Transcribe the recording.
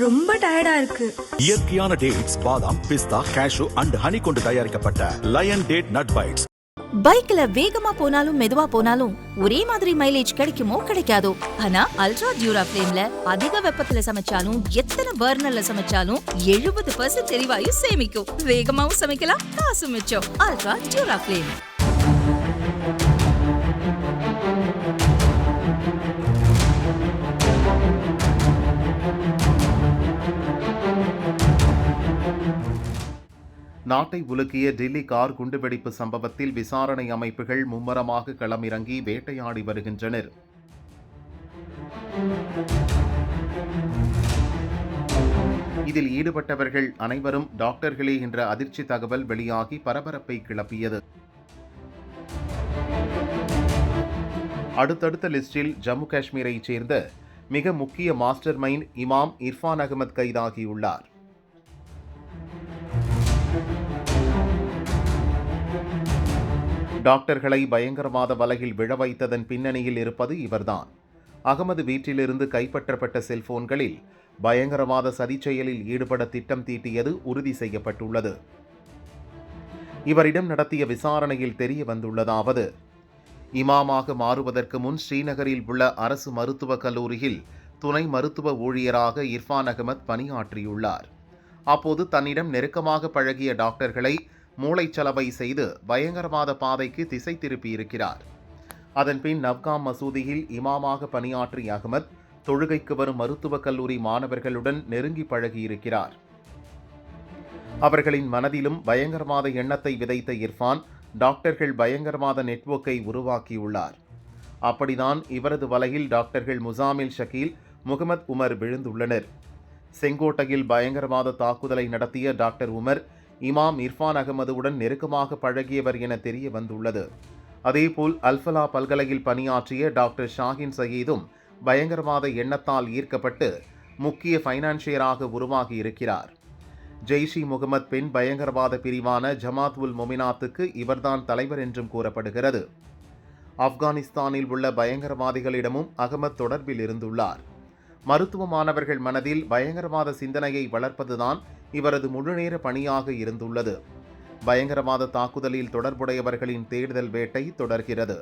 ரொம்ப டயர்டா இருக்கு. இயற்கையான டேட்ஸ் பாதாம் பிஸ்தா கேஷு அண்ட் ஹனி கொண்டு தயாரிக்கப்பட்ட லயன் டேட் நட் பைட்ஸ் பைக்ல வேகமா போனாலும் மெதுவா போனாலும் ஒரே மாதிரி மைலேஜ் கிடைக்குமோ கிடைக்காதோ? ஆனா அல்ட்ரா டியூரா ஃபிளேம்ல அதிக வெப்பத்துல சமைச்சாலும் எத்தனை பர்னர்ல சமைச்சாலும் எழுபது பர்சன்ட் எரிவாயு சேமிக்கும். வேகமாவும் சமைக்கலாம் காசு மிச்சம். அல்ட்ரா டியூரா ஃபிளேம் நாட்டை உலுக்கிய டில்லி கார் குண்டுவெடிப்பு சம்பவத்தில் விசாரணை அமைப்புகள் மும்முரமாக களமிறங்கி வேட்டையாடி வருகின்றனர். இதில் ஈடுபட்டவர்கள் அனைவரும் டாக்டர்களே என்ற அதிர்ச்சி தகவல் வெளியாகி பரபரப்பை கிளப்பியது. அடுத்தடுத்த லிஸ்டில் ஜம்மு காஷ்மீரைச் சேர்ந்த மிக முக்கிய மாஸ்டர் மைண்ட் இமாம் இர்ஃபான் அகமது கைதாகியுள்ளார். டாக்டர்களை பயங்கரவாத வலையில் விழ வைத்ததன் பின்னணியில் இருப்பது இவர்தான். அகமது வீட்டிலிருந்து கைப்பற்றப்பட்ட செல்போன்களில் பயங்கரவாத சதிச்செயலில் ஈடுபட திட்டம் தீட்டியது உறுதி செய்யப்பட்டுள்ளது. இவரிடம் நடத்திய விசாரணையில் தெரிய வந்துள்ளதாவது இமாமாக மாறுவதற்கு முன் ஸ்ரீநகரில் உள்ள அரசு மருத்துவக் கல்லூரியில் துணை மருத்துவ ஊழியராக இர்ஃபான் அகமத் பணியாற்றியுள்ளார். அப்போது தன்னிடம் நெருக்கமாக பழகிய டாக்டர்களை மூளைச்சலவை செய்து பயங்கரவாத பாதைக்கு திசை திருப்பியிருக்கிறார். அதன்பின் நவ்காம் மசூதியில் இமாமாக பணியாற்றிய அகமத் தொழுகைக்கு வரும் மருத்துவக் கல்லூரி மாணவர்களுடன் நெருங்கி பழகியிருக்கிறார். அவர்களின் மனதிலும் பயங்கரவாத எண்ணத்தை விதைத்த இர்ஃபான் டாக்டர்கள் பயங்கரவாத நெட்வொர்க்கை உருவாக்கியுள்ளார். அப்படிதான் இவரது வலையில் டாக்டர்கள் முசாமில் ஷக்கீல் முகமது உமர் விழுந்துள்ளனர். செங்கோட்டையில் பயங்கரவாத தாக்குதலை நடத்திய டாக்டர் உமர் இமாம் இர்ஃபான் அகமதுவுடன் நெருக்கமாக பழகியவர் என தெரிய வந்துள்ளது. அதேபோல் அல்ஃபலா பல்கலையில் பணியாற்றிய டாக்டர் ஷாஹின் சயீதும் பயங்கரவாத எண்ணத்தால் ஈர்க்கப்பட்டு முக்கிய ஃபைனான்சியராக உருவாகி இருக்கிறார் ஜெய்ஷி முகமது பெண் பயங்கரவாத பிரிவான ஜமாத் உல் மொமினாத்துக்கு இவர்தான் தலைவர் என்றும் கூறப்படுகிறது. ஆப்கானிஸ்தானில் உள்ள பயங்கரவாதிகளிடமும் அகமது தொடர்பில் இருந்துள்ளார். மருத்துவ மாணவர்கள் மனதில் பயங்கரவாத சிந்தனையை வளர்ப்பதுதான் இவரது முழுநேர பணியாக இருந்துள்ளது. பயங்கரவாத தாக்குதலில் தொடர்புடையவர்களின் தேடுதல் வேட்டை தொடர்கிறது.